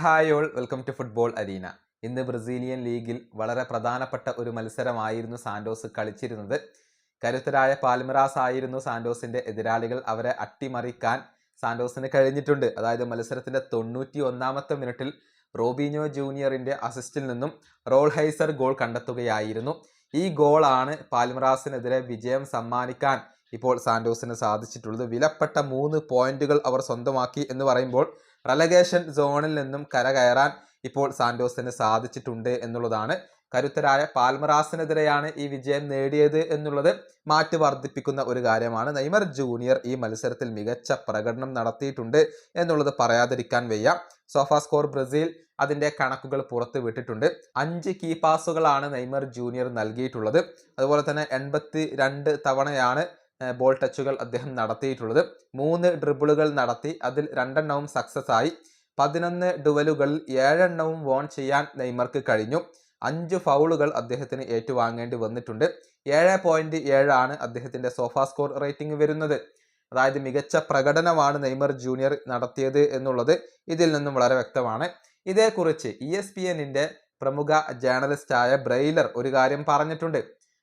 Hi all welcome to football arena. ഇന്ന് Brazilian ലീഗിൽ വളരെ പ്രധാനപ്പെട്ട ഒരു മത്സരമായിരുന്നു സാന്റോസ് കളിച്ചിരുന്നത്. കരുത്തരായ പാൽമിറാസ് ആയിരുന്നു സാന്റോസിന്റെ എതിരാളികൾ. അവരെ അട്ടിമറിക്കാൻ സാന്റോസിന് കഴിഞ്ഞിട്ടുണ്ട്. അതായത് മത്സരത്തിന്റെ തൊണ്ണൂറ്റി ഒന്നാമത്തെ മിനിറ്റിൽ റോബിനോ ജൂനിയറിന്റെ അസിസ്റ്റിൽ നിന്നും റോൾ ഹൈസർ ഗോൾ കണ്ടെത്തുകയായിരുന്നു. ഈ ഗോളാണ് പാൽമിറാസിനെതിരെ വിജയം സമ്മാനിക്കാൻ ഇപ്പോൾ സാന്റോസിന് സാധിച്ചിട്ടുള്ളത്. വിലപ്പെട്ട മൂന്ന് പോയിന്റുകൾ അവർ സ്വന്തമാക്കി എന്ന് പറയുമ്പോൾ റെലഗേഷൻ സോണിൽ നിന്നും കരകയറാൻ ഇപ്പോൾ സാന്റോസിന് സാധിച്ചിട്ടുണ്ട് എന്നുള്ളതാണ്. കരുത്തരായ പാൽമറാസിനെതിരെയാണ് ഈ വിജയം നേടിയത് എന്നുള്ളത് മാറ്റി വർദ്ധിപ്പിക്കുന്ന ഒരു കാര്യമാണ്. നെയ്മർ ജൂനിയർ ഈ മത്സരത്തിൽ മികച്ച പ്രകടനം നടത്തിയിട്ടുണ്ട് എന്നുള്ളത് പറയാതിരിക്കാൻ വയ്യ. സോഫാ സ്കോർ ബ്രസീൽ അതിന്റെ കണക്കുകൾ പുറത്ത് വിട്ടിട്ടുണ്ട്. അഞ്ച് കീ പാസുകളാണ് നെയ്മർ ജൂനിയർ നൽകിയിട്ടുള്ളത്. അതുപോലെ തന്നെ എൺപത്തി തവണയാണ് ബോൾ ടച്ചുകൾ അദ്ദേഹം നടത്തിയിട്ടുള്ളത്. മൂന്ന് ഡ്രിബിളുകൾ നടത്തി അതിൽ രണ്ടെണ്ണവും സക്സസ് ആയി. പതിനൊന്ന് ഡുവലുകളിൽ ഏഴെണ്ണവും വോൺ ചെയ്യാൻ നെയ്മർക്ക് കഴിഞ്ഞു. അഞ്ച് ഫൗളുകൾ അദ്ദേഹത്തിന് ഏറ്റുവാങ്ങേണ്ടി വന്നിട്ടുണ്ട്. ഏഴ് പോയിന്റ് ഏഴാണ് അദ്ദേഹത്തിന്റെ സോഫ സ്കോർ റേറ്റിംഗ് വരുന്നത്. അതായത് മികച്ച പ്രകടനമാണ് നെയ്മർ ജൂനിയർ നടത്തിയത് എന്നുള്ളത് ഇതിൽ നിന്നും വളരെ വ്യക്തമാണ്. ഇതേക്കുറിച്ച് ഇ എസ് പി എന്നിന്റെ പ്രമുഖ ജേർണലിസ്റ്റായ ബ്രെയിലർ ഒരു കാര്യം പറഞ്ഞിട്ടുണ്ട്.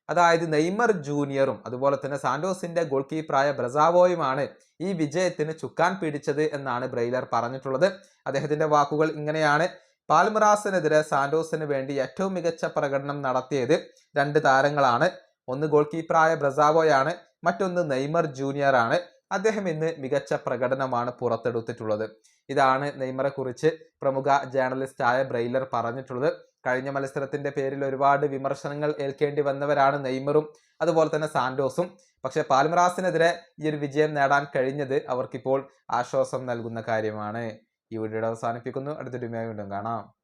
അതായത് നെയ്മർ ജൂനിയറും അതുപോലെ തന്നെ സാന്റോസിന്റെ ഗോൾ കീപ്പറായ ബ്രസാവോയുമാണ് ഈ വിജയത്തിന് ചുക്കാൻ പിടിച്ചത് എന്നാണ് ബ്രെയിലർ പറഞ്ഞിട്ടുള്ളത്. അദ്ദേഹത്തിന്റെ വാക്കുകൾ ഇങ്ങനെയാണ്. പാൽമറാസിനെതിരെ സാന്റോസിന് വേണ്ടി ഏറ്റവും മികച്ച പ്രകടനം നടത്തിയത് രണ്ട് താരങ്ങളാണ്. ഒന്ന് ഗോൾ കീപ്പറായ ബ്രസാവോയാണ് മറ്റൊന്ന് നെയ്മർ ജൂനിയർ ആണ് അദ്ദേഹം ഇന്ന് മികച്ച പ്രകടനമാണ് പുറത്തെടുത്തിട്ടുള്ളത്. ഇതാണ് നെയ്മറെ കുറിച്ച് പ്രമുഖ ജേർണലിസ്റ്റായ ബ്രെയിലർ പറഞ്ഞിട്ടുള്ളത്. കഴിഞ്ഞ മത്സരത്തിന്റെ പേരിൽ ഒരുപാട് വിമർശനങ്ങൾ ഏൽക്കേണ്ടി വന്നവരാണ് നെയ്മറും അതുപോലെ തന്നെ സാന്റോസും. പക്ഷെ പാൽമറാസിനെതിരെ ഈ ഒരു വിജയം നേടാൻ കഴിഞ്ഞത് അവർക്കിപ്പോൾ ആശ്വാസം നൽകുന്ന കാര്യമാണ്. ഈ വീഡിയോ അവസാനിപ്പിക്കുന്നു. അടുത്തൊരു വീണ്ടും കാണാം.